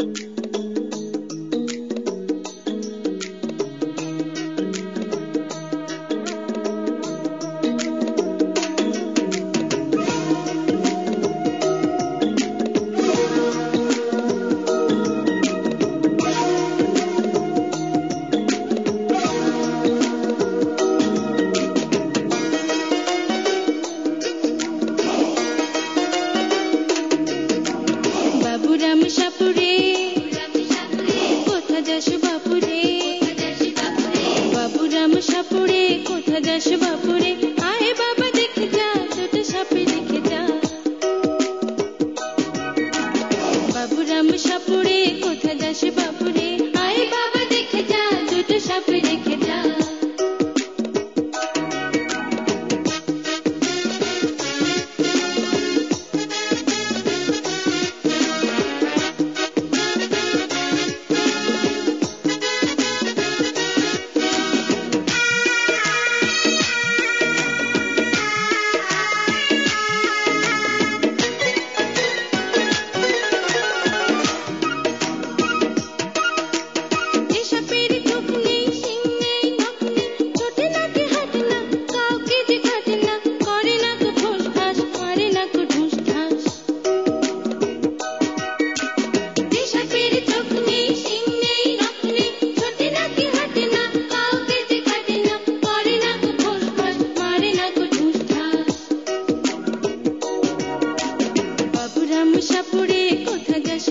you Ram সাপুরে কোথা যাস বাপুরে? বাবু রাম সাপুরে কোথা যাস বাপুরে? কথা গ্যাস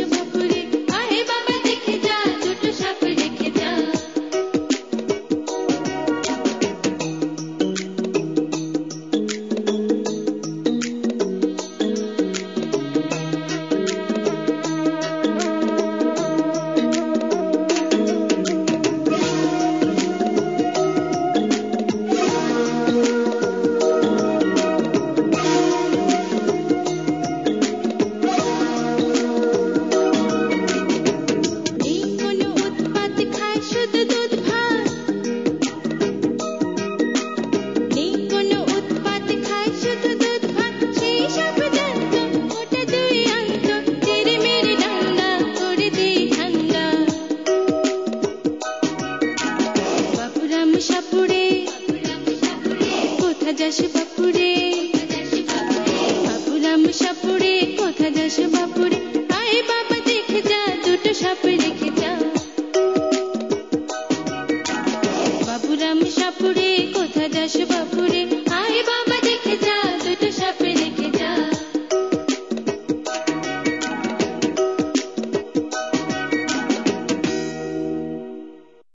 যাস বাপুরে বাপুরাম সাপুরে, কোথা যাস বাপুরে। আয় বাবা, দেখে যা, দুটো সাপ রেখে যা। বাপুরাম সাপুরে, কথা যাস বাপুরে।